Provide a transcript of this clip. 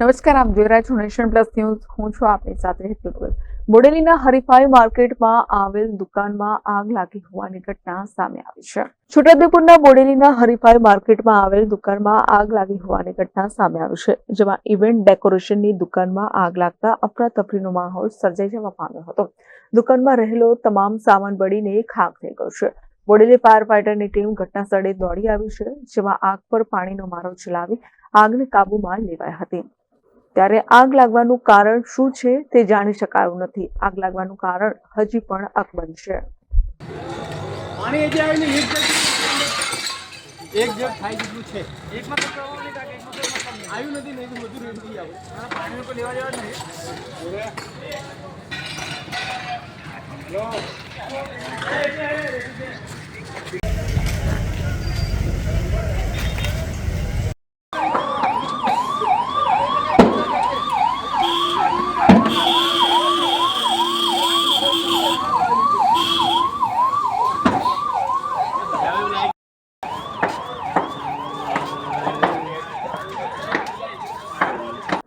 નમસ્કાર, આપ જોઈ રહ્યા છો નેશન પ્લસ ન્યૂઝ. હું છું આપની સાથે હેતુ બોડેલીના હરીફાઈ માર્કેટમાં આવેલ દુકાનમાં આગ લાગી હોવાની ઘટના સામે આવી છે. છોટાઉદેપુરના બોડેલીના હરીફાઈ માર્કેટમાં આવેલ દુકાનમાં આગ લાગી હોવાની ઘટના સામે આવી છે, જેમાં ઇવેન્ટ ડેકોરેશનની દુકાનમાં આગ લાગતા અફરાતફરીનો માહોલ સર્જાઈ જવા પામ્યો હતો. દુકાનમાં રહેલો તમામ સામાન બળીને ખાક થઈ ગયો છે. બોડેલી ફાયર ફાઈટરની ટીમ ઘટના સ્થળે દોડી આવી છે, જેમાં આગ પર પાણીનો મારો ચલાવી આગને કાબૂમાં લેવાઈ હતી. ત્યારે આગ લાગવાનું કારણ શું છે તે જાણી શકાયું નથી. આગ લાગવાનું કારણ હજી પણ અકબંધ છે. પાણી હજી આવે એક જગ એક જગ થાય જેટલું છે. એકમાં તો પ્રવાહ નહીં કાકે એકમાં તો મતલબ નહીં. આવ્યું નથી નહીં તો બધું રેડ થઈ આવે પાણી તો લેવા જવા નહીં.